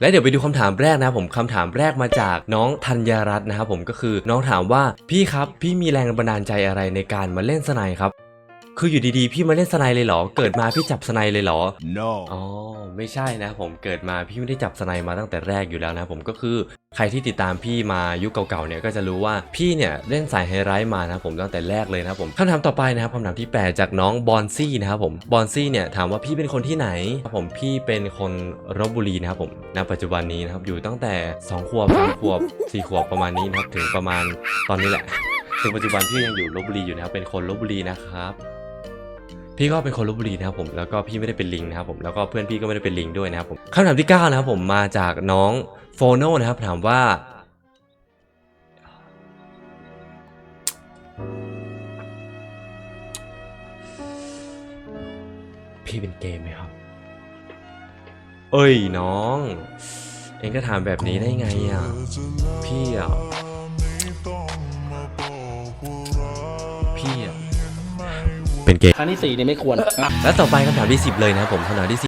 และเดี๋ยวไปดูคำถามแรกนะผมคำถามแรกมาจากน้องธัญรัตน์นะครับผมก็คือน้องถามว่าพี่ครับพี่มีแรงบันดาลใจอะไรในการมาเล่นสไนครับ คืออยู่ดีๆ พี่มาเล่นสไนด์เลยเหรอ เกิดมาพี่จับสไนด์เลยเหรอ No. อ๋อ ไม่ใช่นะครับผมเกิดมาพี่ไม่ได้จับสไนด์มาตั้งแต่แรกอยู่แล้วนะครับผมก็คือใครที่ติดตามพี่มายุคเก่าๆเนี่ยก็จะรู้ว่าพี่เนี่ยเล่นสายไฮไลท์มานะครับผมตั้งแต่แรกเลยนะครับผมคำถามต่อไปนะครับคำถามที่ 8 จากน้องบอนซี่นะครับผมบอนซี่เนี่ยถามว่าพี่เป็นคนที่ไหนครับผมพี่เป็นคนรบบุรีนะครับผมณปัจจุบันนี้นะครับอยู่ตั้งแต่2ขวบ3ขวบ4ขวบประมาณนี้นะครับถึงประมาณตอนนี้แหละถึงปัจจุบันพี่ยังอยู่ลบบุรีอยู่นะครับเป็นคนลบบุรีนะครับ พี่ก็เป็นคนลบบุรีนะครับผมแล้วก็พี่ไม่ได้เป็นลิงนะครับผมแล้วก็เพื่อนพี่ก็ไม่ได้เป็นลิงด้วยนะครับผมคำถามที่9นะครับผมมาจากน้องโฟโนนะครับถามว่าพี่เป็นเกย์ไหมครับ เอ้ยน้อง เองก็ถามแบบนี้ได้ไงอะ พี่อะ เป็นเกย์ครั้งที่สี่นี่ไม่ควร และต่อไปคำถามที่ 10 เลยนะครับผมคำถามที่